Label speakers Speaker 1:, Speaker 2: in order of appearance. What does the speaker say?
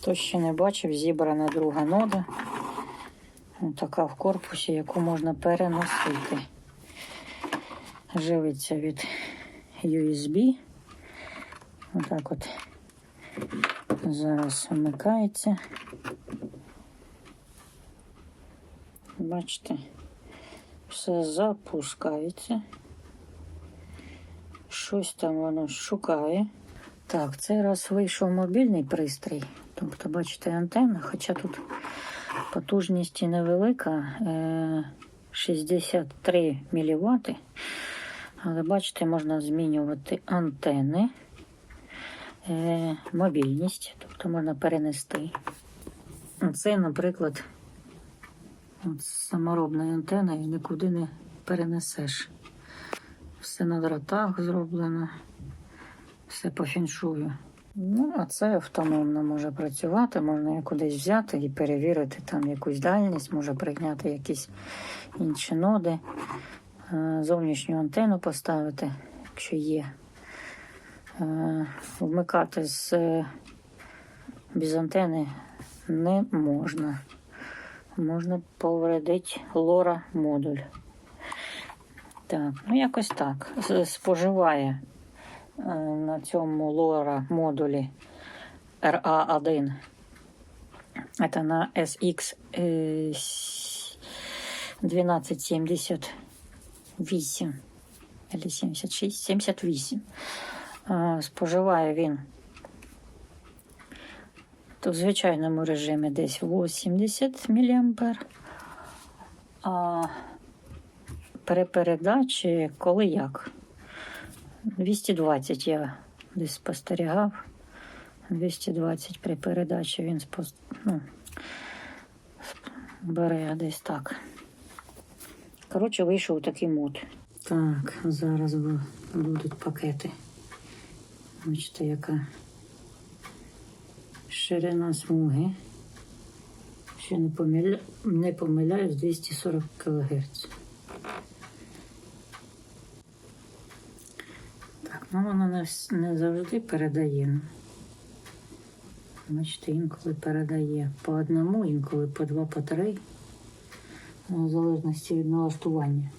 Speaker 1: Хто ще не бачив, зібрана друга нода. Така в корпусі, яку можна переносити. Живиться від USB. Отак от зараз вмикається. Бачите, все запускається. Щось там воно шукає. Так, цей раз вийшов мобільний пристрій. Тобто, бачите, антенна, хоча тут потужність і невелика, е, 63 мВт. Але бачите, можна змінювати антени, е, мобільність, тобто можна перенести. Це, наприклад, от з саморобною антеною нікуди не перенесеш. Все на дротах зроблено, все по фіншую. Ну, а це автономно може працювати, можна її кудись взяти і перевірити там якусь дальність, може прийняти якісь інші ноди, е, зовнішню антенну поставити, якщо є. Е, Вмикати з е, без антени не можна. Можна повредити лора модуль. Так, ну якось так. Споживає на цьому лора модулі RA1. Это на SX е, с- 1278 или 76, 78. Е, Споживає він то в звичайному режимі десь 80 мА. А при передачі коли як? 220 я десь спостерігав. 220 при передачі він спос... ну, бере десь так. Коротше, вийшов такий мод. Так, зараз будуть пакети. Бачите, яка ширина смуги. Ще не, помиля... не помиляюсь, 240 кГц. Ну воно не, завжди передає. Бачите, інколи передає по одному, інколи по два, по три. В залежності від налаштування.